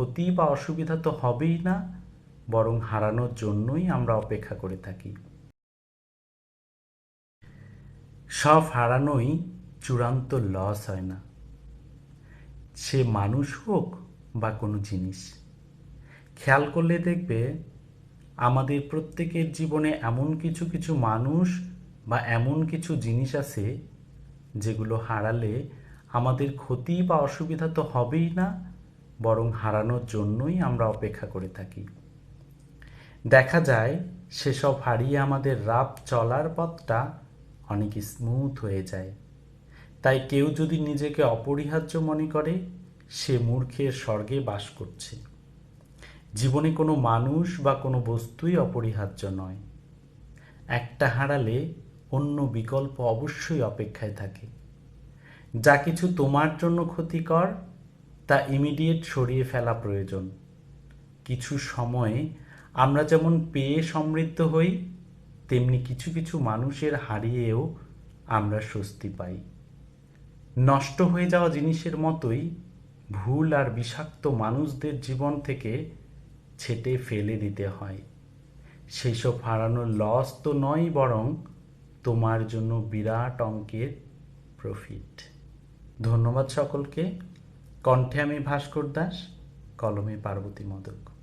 ক্ষতি বা অসুবিধা তো হবেই না, বরং হারানোর জন্যই আমরা অপেক্ষা করে থাকি। সব হারানোই চূড়ান্ত লস হয় না। সে মানুষ হোক বা কোনো জিনিস, খেয়াল করলে দেখবে আমাদের প্রত্যেকের জীবনে এমন কিছু কিছু মানুষ বা এমন কিছু জিনিস আছে যেগুলো হারালে আমাদের ক্ষতি বা অসুবিধা তো হবেই না বরং হারানোর জন্যই আমরা অপেক্ষা করে থাকি। দেখা যায়, সেসব হারিয়ে আমাদের রাত চলার পথটা অনেক স্মুথ হয়ে যায়। তাই কেউ যদি নিজেকে অপরিহার্য মনে করে, সে মূর্খের স্বর্গে বাস করছে। জীবনে কোনো মানুষ বা কোনো বস্তুই অপরিহার্য নয়। একটা হারালে অন্য বিকল্প অবশ্যই অপেক্ষায় থাকে। যা কিছু তোমার জন্য ক্ষতিকর তা ইমিডিয়েট সরিয়ে ফেলা প্রয়োজন। কিছু সময়ে আমরা যেমন পেয়ে সমৃদ্ধ হই, তেমনি কিছু কিছু মানুষের হারিয়েও আমরা স্বস্তি পাই। নষ্ট হয়ে যাওয়া জিনিসের মতোই ভুল আর বিষাক্ত মানুষদের জীবন থেকে ছেটে ফেলে দিতে হয়। সেই সব হারানোর লস তো নয় বরং তোমার জন্য বিরাট অঙ্কের প্রফিট ধন্যবাদ সকলকে। কণ্ঠে আমি ভাস্কর দাস কলমে পার্বতী মদক।